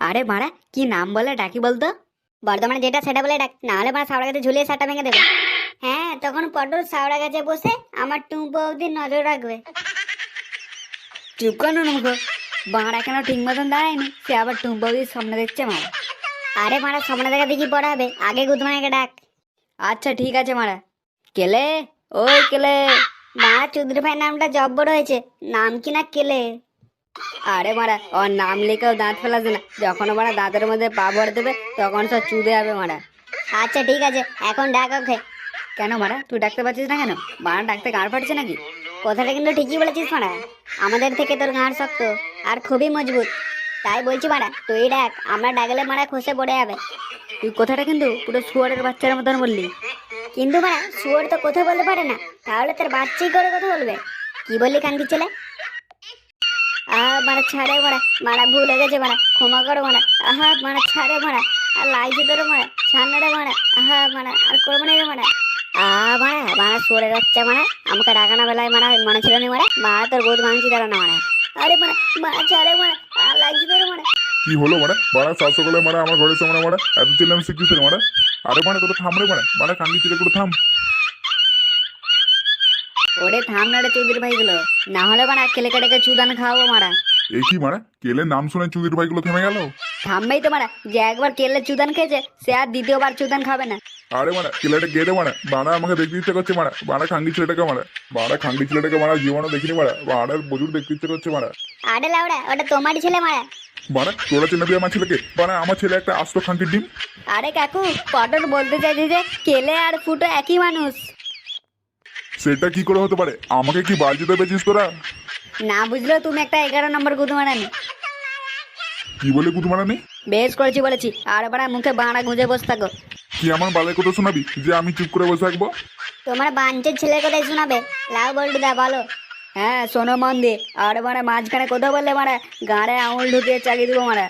আরে মারা কি নাম বলে ডাকি বলতো? বর্ধমানে যেটা সেটা বলে ডাক না হলে মারা সাউড়া গাছে ঝুলিয়ে সাটা ভেঙে দেবে। হ্যাঁ তখন পটল সাউড়া গাছে বসে আমার টুম্পো অবধি নজর রাখবে। চুপ কর মুখো বাঁড়া কেন ঠিক মতন দাঁড়ায়নি? সে আবার টুম্পবির সামনে দেখছে মারা। আরে মারা সামনে দেখা দেখি পড়া হবে। আগে গুদমানাকে ডাক। আচ্ছা ঠিক আছে মারা। কেলে? ওই কেলে। মা চৌধুরী ভাইয়ের নামটা জব্বর হয়েছে। নাম কি না কেলে? আরে মারা ওর নাম লিখেও দাঁত ফেলাছে না। যখন মারা দাঁতের মধ্যে পা ভরে দেবে তখন সব চুদে যাবে মারা। আচ্ছা ঠিক আছে এখন ডাক ওকে। কেন মারা তুই ডাকতে পারছিস না কেন? মারা ডাকতে গাড় ফাটছে নাকি? কথাটা কিন্তু ঠিকই বলেছিস মারা। আমাদের থেকে তোর গাঁড় শক্ত আর খুবই মজবুত। তাই বলছি মারা তুই ডাক আমরা ডাকলে মারা খসে পড়ে যাবে। তুই কথাটা কিন্তু পুরো শুয়ারের বাচ্চার মতন বললি। কিন্তু মারা শুয়োর তো কথা বলতে পারে না। তাহলে তোর বাচ্চাই করে কথা বলবে। কি বললি কান্তি ছেলে? আহ, মারা, ছাড়ে মারা মারা, ভুল হয়ে গেছে মারা, ক্ষমা করো মারা, আহা, মারা, ছাড়ে মারা, আর লাইছে তোর মারা ছাড়না রে মারা, আহা, মারা, আর করব না রে মারা। আ মারা মারা, সরে যাচ্ছে মারা, আমাকে ডাকানা বেলায় মারা, মনে ছিল না মারা মারা তোর বহুত ভাঙছি দাঁড়ো না মারা। আরে মারা মারা, ছাড়ে মারা, আর লাগছে তোর মারা। কি হলো মানে মারা সাত সকালে মারা, আমার ঘরের সামনে মারা এত চিল্লাম শিখছিস মারা। আরে মানে তোরা থাম রে মানে মানে কান্দি চিলে করে থাম। ওরে থাম না রে চৌধুরী ভাইগুলো। না হলে মারা কেলে কেটে চুদান খাওয়াবো মারা। এই কি মানে কেলে নাম শুনে চুদির ভাইগুলো থেমে গেল? থামবেই তো মারা যে একবার কেলে চুদান খেয়েছে সে আর দ্বিতীয়বার চুদান খাবে না। আরে মানে কেলেটা গেটে মানে বানা আমাকে দেখতে ইচ্ছে করছে মারা। বানা খাঙ্গি ছেলেটাকে মারা। বানা খাঙ্গি ছেলেটাকে মারা জীবনও দেখিনি মারা। বানার প্রচুর দেখতে ইচ্ছে করছে মারা। আরে লাউড়া ওটা তোমারই ছেলে মারা। বানা তোরা চেনাবি আমার ছেলেকে? বানা আমার ছেলে একটা আস্ত খাঙ্কির ডিম? আরে কাকু পটল বলতে চাইছি যে কেলে আর ফুটো একই মানুষ। সেটা কি করে হতে পারে? আমাকে কি বালতিতে পেয়েছিস তোরা? না বুঝলেও তুমি একটা এগারো নম্বর গুদু মারানি কি বলে কুতু মারা নেই বেশ করেছি বলেছি আর বাড়া মুখে বাঁড়া গুঁজে বসে থাকো কি আমার বালের কথা শোনাবি? যে আমি চুপ করে বসে থাকব? তোমার বাঞ্চের ছেলের কথাই শোনাবে। লাউ বল্টুদা বলো। হ্যাঁ শোনো মন দিয়ে আর মারা মাঝখানে কথা বললে মারা গাড়ে আঙুল ঢুকিয়ে চালিয়ে দেবো মারা।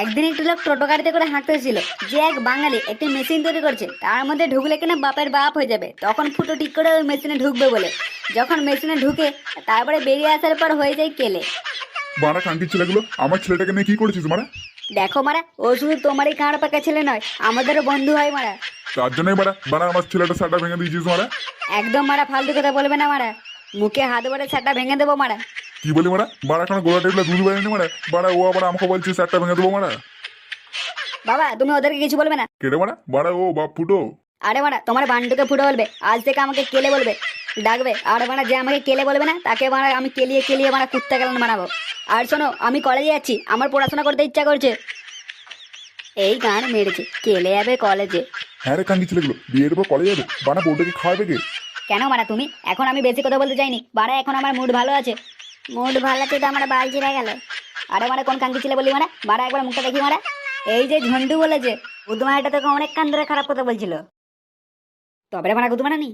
একদিন একটি লোক টোটো গাড়িতে করে হাঁটতেছিল। যে এক বাঙালি একটি মেশিন তৈরি করছে তার মধ্যে ঢুকলে কিনা বাপের বাপ হয়ে যাবে। তখন ফুটো ঠিক করে ওই মেশিনে ঢুকবে বলে। যখন মেশিনে ঢুকে তারপরে বেরিয়ে আসার পর হয়ে যায় কেলে। বানা খাঙ্কির ছেলেগুলো আমার ছেলেটাকে নিয়ে কি করেছিস মারা? দেখো মারা ও শুধু তোমারই কাঁড় পাকা ছেলে নয় আমাদেরও বন্ধু হয় মারা। তার জন্যই মারা বানা আমার ছেলেটা সাটা ভেঙে দিয়েছিস মারা। একদম মারা ফালতু কথা বলবে না মারা। মুখে হাত ভরে ছাটা ভেঙে দেবো মারা। কি বলি মারা? বাড়া এখন গোড়া টেবিলে দুধ বেরোয়নি মারা? বাড়া ও আবার আমাকে বলছে সারটা ভেঙে দেবো মারা। বাবা তুমি ওদেরকে কিছু বলবে না। কেটে মারা? বাড়া ও বাপ ফুটো। আরে মারা তোমার বান্ডুকে ফুটো বলবে। আজ থেকে আমাকে কেলে বলবে। ডাকবে। আর মারা যে আমাকে কেলে বলবে না তাকে মারা আমি কেলিয়ে কেলিয়ে মারা কুত্তা গেলান বানাবো। আর শোনো আমি কলেজে যাচ্ছি। আমার পড়াশোনা করতে ইচ্ছা করছে। এই গান মেরেছে। কেলে যাবে কলেজে হ্যাঁ রে কান্দি ছেলেগুলো বিয়ের পর কলেজ যাবে। বানা বউটাকে খাওয়াবে কে? কেন মারা তুমি? এখন আমি বেশি কথা বলতে চাইনি। বাড়া এখন আমার মুড ভালো আছে। মুড ভালো আছে তো আমার বাল চিরা গেল। আরে মানে কোন কান্দি ছিল বলি মানে? মারা একবার মুখটা দেখি মারা এই যে ঝন্টু বলেছে বুধমাটা তোকে অনেক কান ধরে খারাপ কথা বলছিল। তবে রে মারা গুদমানা নি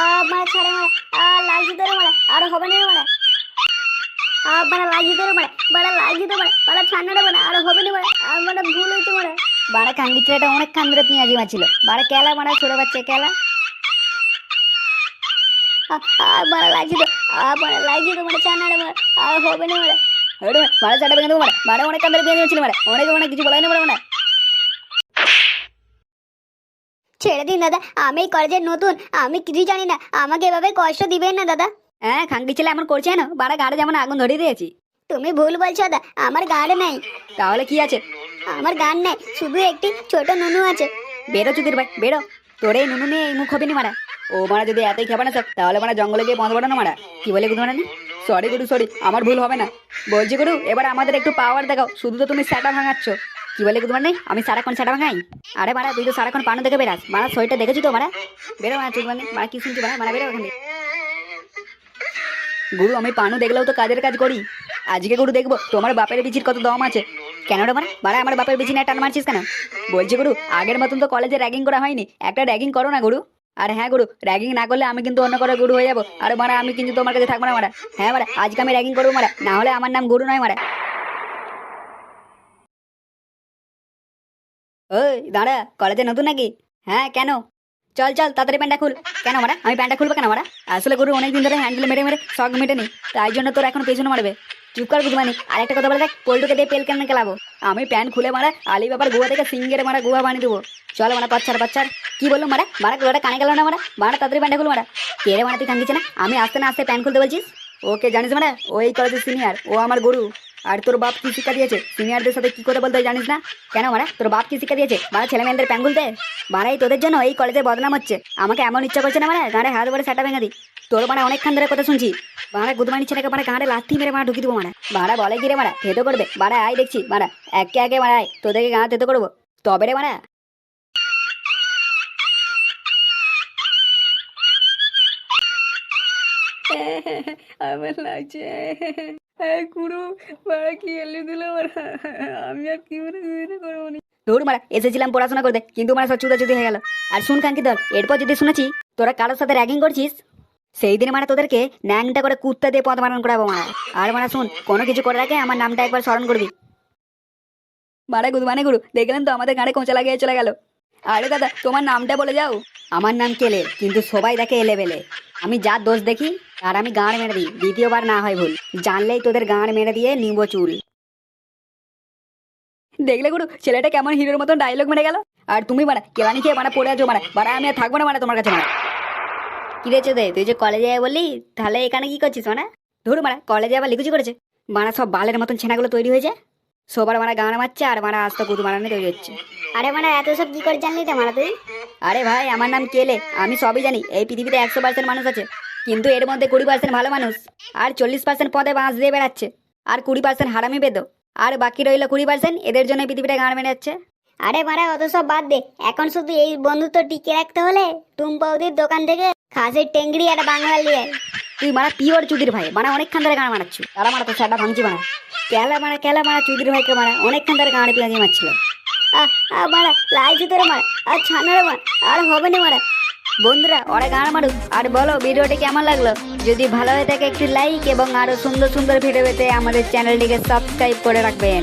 আ মানে ছাড়ে মারা আ লাগছে তোর মারা আর হবে না রে মারা আ মানে লাগছে তোর মারা বাড়া লাগছে তো মারা বাড়া ছাড়না রে মারা আর হবে না মারা আর মানে ভুল হয়েছে মারা বাড়া কান্দি ছেলেটা অনেক কান ধরে পেঁয়াজি মাছিল বাড়া কেলা মারা ছোট বাচ্চা কেলা? আ আ, লাগছে তো আ মানে লাগছে তো মারা ছাড়না মারা আর হবে না মারা ওরে বাড়া চাটা ভেঙে দেবো মারা বাড়া অনেক কান ধরে পেঁয়াজি মারা অনেক অনেক কিছু বলাই না মারা মারা ছেড়ে দিন দাদা আমি কলেজের নতুন আমি কিছুই জানি না আমাকে এভাবে কষ্ট দিবেন না দাদা। হ্যাঁ খাঙ্কি ছেলে এমন করছে না বাড়া গাড়ে যেমন আগুন ধরিয়ে দিয়েছি। তুমি ভুল বলছো দাদা আমার গান নেই। তাহলে কি আছে? আমার গান নেই শুধু একটি ছোট নুনু আছে। বেরো চুদির ভাই বেরো। তোর এই নুনু নিয়ে এই মুখ হবে নি মারা ও মারা যদি এতই খাবে না স্যার, তাহলে মানে জঙ্গলে গিয়ে বন্ধ না মারা। কি বলে গুরু মারা সরি গুরু সরি আমার ভুল হবে না। বলছি গুরু, এবার আমাদের একটু পাওয়ার দেখাও, শুধু তো তুমি স্যাটা ভাঙাচ্ছ। কি বলে গুরু মানে আমি সারাক্ষণ স্যাটা ভাঙাই? আরে মারা, তুই তো সারাক্ষণ পানু দেখে বেরাস মারা, শরীরটা দেখেছি তো মারা? বেরো মারা চুদ মানে মারা, কি শুনছি মারা? মারা, বেরো ওখানে। গুরু, আমি পানু দেখলেও তো কাজের কাজ করি। আজকে গুরু দেখব, তোমার বাপের বিচির কত দম আছে। কেন রে মানে মারা, আমার বাপের বিচি নিয়ে টান মারছিস কেন? বলছি গুরু, আগের মতন তো কলেজে র্যাগিং করা হয়নি। একটা র্যাগিং করো না গুরু। আর হ্যাঁ গুরু র্যাগিং না করলে আমি কিন্তু অন্য করে গুরু হয়ে যাব। আর মারা, আমি কিন্তু তোমার কাছে থাকব না মারা। হ্যাঁ মারা, আজকে আমি র্যাগিং করব মারা। না হলে আমার নাম গুরু নয় মারা। ওই, দাঁড়া কলেজে নতুন নাকি? হ্যাঁ কেন? চল চল, তাড়াতাড়ি প্যান্টটা খুল। কেন মারা, আমি প্যান্টটা খুলবো কেন মারা? আসলে গুরু, অনেকদিন ধরে হ্যান্ডেল মেরে মেরে শখ মেটেনি, তাই জন্য তোর এখন পেছনে মারবে। চুপ কর বুঝবানি আর একটা কথা বলে দেখ, পল্টুকে দিয়ে পেল কেন খেলাবো? আমি প্যান্ট খুলে মারা আলি বাবার গুয়া থেকে সিঙ্গের মারা গুয়া বানিয়ে দেবো। চল মারা, পাচ্ছার পাচ্ছার। কি বলল মারা? মারা গুলোটা কানে গেল না মারা? মারা তাড়াতাড়ি প্যান্টটা খুল মারা। কে রে মারা, তুই না? আমি আসতে না আসতে প্যান্ট খুলতে বলছিস? ওকে, জানিস মারা, ওই কলেজের সিনিয়র ও আমার গরু। আর তোর বাপ কি শিক্ষা দিয়েছে? সিনিয়রদের সাথে কি কথা বলতে হয় জানিস না? কেন মারা? তোর বাপ কি শিক্ষা দিয়েছে? মারা, ছেলে মেয়েদের প্যান্ট খুলতে? মারাই তোদের জন্য এই কলেজে বদনাম হচ্ছে। আমাকে এমন ইচ্ছা করছে না মারা, গাড়ে হাত ভরে সেটা ভেঙে দিই তোর মানে অনেকক্ষণ ধরে কথা শুনছি। বাড়া গুদমানি ছেলেকে মানে গাঁড়ে লাথি মেরে মারা ঢুকি দেবো মারা। বাড়া বলে কি রে মারা? থেতো করবে। বাড়া আয় দেখছি। মারা, একে একে মারা, আয়। তোদেরকে গাঁ থেতো করব। তবে রে মারা আমার লাগছে। কুড়ো মারা কি এলে দিল আমি আর কি বিয়ে করব নি। ধুর মারা, এসেছিলাম পড়াশোনা করতে, কিন্তু মারা সব চুদাচুদি হয়ে গেল। আর শুন কাঙ্কি দল এরপর যদি শুনেছি, তোরা কারোর সাথে র্যাগিং করছিস, সেই দিন মানে তোদেরকে ন্যাংটা করে কুত্তা দিয়ে পথ মারণ করাবো মারা। আর মারা শুন, কোনো কিছু করে রাখে, আমার নামটা একবার স্মরণ করবি। মারা গুরু মানে গুরু দেখলেন তো আমাদের গাড়ি কোঁচা লাগিয়ে চলে গেল। আরে দাদা, তোমার নামটা বলে যাও। আমার নাম কেলে, কিন্তু সবাই দেখে এলে বেলে আমি যার দোষ দেখি আর আমি গাঁড় মেরে দিই, দ্বিতীয়বার না হয় ভুল। জানলেই তোদের গাঁড় মেরে দিয়ে নিব চুল। দেখলে গুরু, ছেলেটা কেমন হিরোর মতন ডায়লগ মেরে গেল। আর তুমি মানে কেলানি খেয়ে মানে পড়ে আছো মানে মানে আমি আর থাকব না মানে তোমার কাছে মানে কি রে চোদে, তুই যে কলেজে যাবে বললি, তাহলে এখানে কি করছিস মানে ধরু মারা কলেজে আবার লিখুচি করেছে। মারা সব বালের মতন ছেনাগুলো তৈরি হয়েছে। সবার মারা গান মারছে আর মারা আস্তে কুতু মারানি তৈরি হচ্ছে। আরে মানে এত সব কি করে জানলি তো মারা তুই? আরে ভাই আমার নাম কেলে আমি সবই জানি এই পৃথিবীতে একশো পার্সেন্ট মানুষ আছে। কিন্তু এর মধ্যে কুড়ি পার্সেন্ট ভালো মানুষ আর চল্লিশ পার্সেন্ট পদে বাঁশ দিয়ে বেড়াচ্ছে আর কুড়ি পার্সেন্ট হারামি বেদ আর বাকি রইল কুড়ি পার্সেন্ট এদের জন্য পৃথিবীটা গান মেরে যাচ্ছে। আরে মারা অত সব বাদ দে এখন শুধু এই বন্ধুত্ব টিকে রাখতে হলে টুম্পাউদির দোকান থেকে খাসের টেংরি একটা বাংলা নিয়ে তুই মারা পিওর চুদির ভাই মানে অনেকক্ষণ ধরে গান মারাচ্ছু তারা মারা তো সেটা ভাঙছি মারা কেলা মারা কেলা মারা চুদির ভাইকে মারা, অনেকক্ষণ ধরে গান পেঁয়াজি মারছিল। মারা লাইছি তোরে মারা, আর ছানারে মার, আর হবে না মারা। বন্ধুরা, ওরা গান মারুক, আর বলো, ভিডিওটি কেমন লাগল? যদি ভালো হয়ে থাকে, একটি লাইক এবং আরও সুন্দর সুন্দর ভিডিও পেতে আমাদের চ্যানেলটিকে সাবস্ক্রাইব করে রাখবেন।